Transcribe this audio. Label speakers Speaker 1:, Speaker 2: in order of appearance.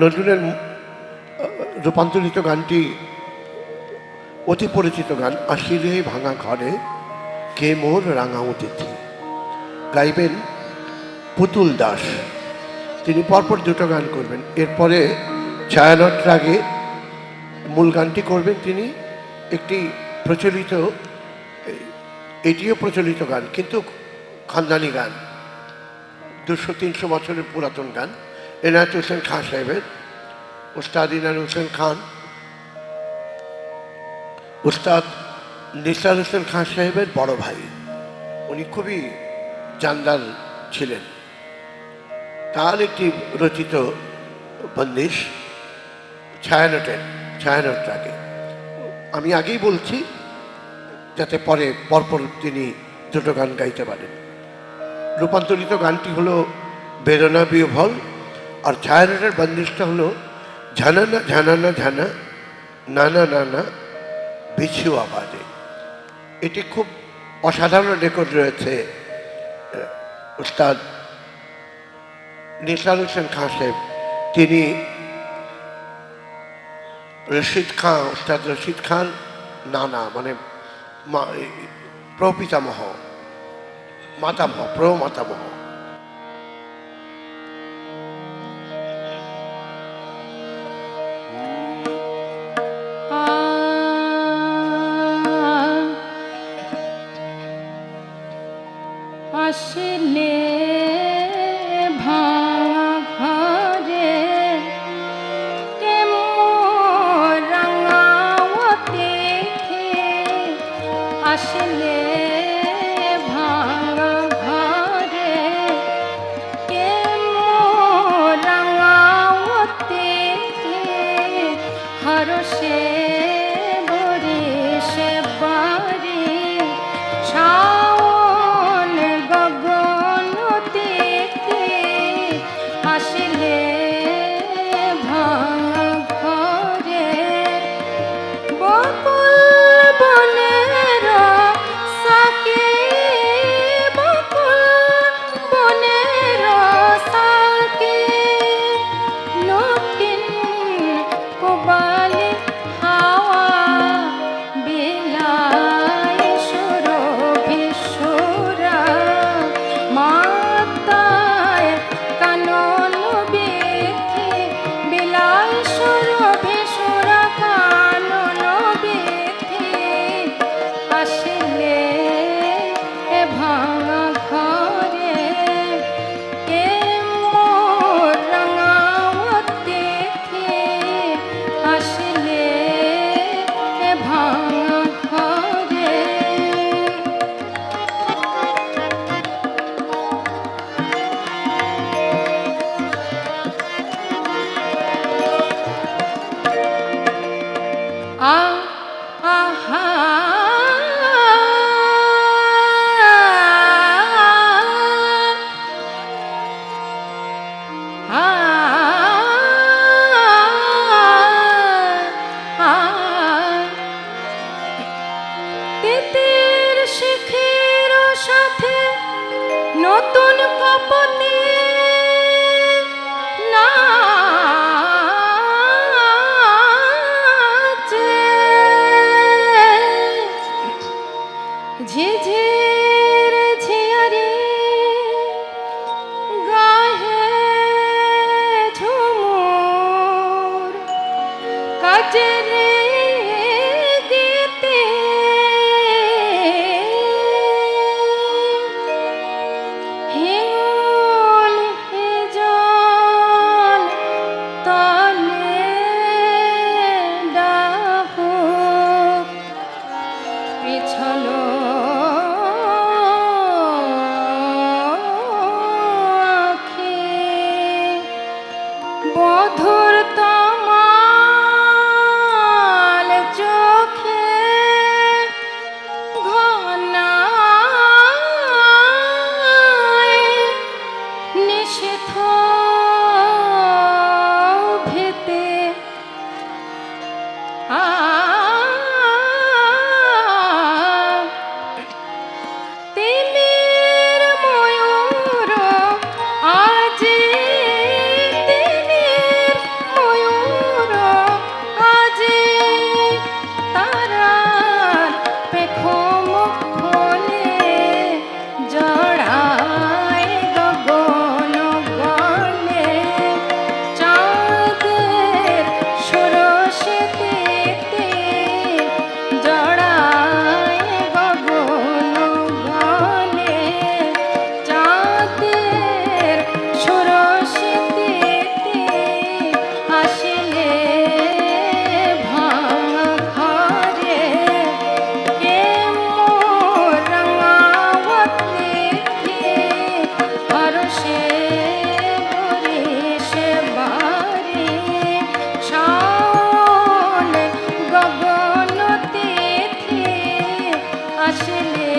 Speaker 1: নজরুলের রূপান্তরিত গানটি অতি পরিচিত গান আসিলে ভাঙা ঘরে কে মোর রাঙা অতিথি? গাইবেন পুতুল দাস। তিনি পরপর দুটো গান করবেন। এরপরে ছায়ানট রাগে মূল গানটি করবেন তিনি। একটি প্রচলিত, এটিও প্রচলিত গান, কিন্তু খানদানি গান, দুশো তিনশো বছরের পুরাতন গান। এনায়ত হোসেন খান সাহেবের উস্তাদ ইনার হোসেন খান উস্তাদ নিসার হোসেন খান সাহেবের বড় ভাই। উনি খুবই জানদার ছিলেন। তার একটি রচিত বন্দিশ ছায়ানটের, ছায়ানটটাকে। আমি আগেই বলছি, যাতে পরে, পরপর তিনি দুটো গান গাইতে পারেন। রূপান্তরিত গানটি হলো বেরোনা বিহল আর ছায়ানটের বন্দিশটা হলো ঝানানা ঝানানা, ঝানা, নানা নানা বিছু আবাদে এটি খুব অসাধারণ রেকর্ড রয়েছে উস্তাদ নিসার হোসেন খান সাহেব। তিনি রশিদ খাঁ, উস্তাদ রশিদ খান নানা মানে প্রপিতামহ, মাতামহ, প্রমাতামহ।
Speaker 2: আহা বধুর তমাল আসলে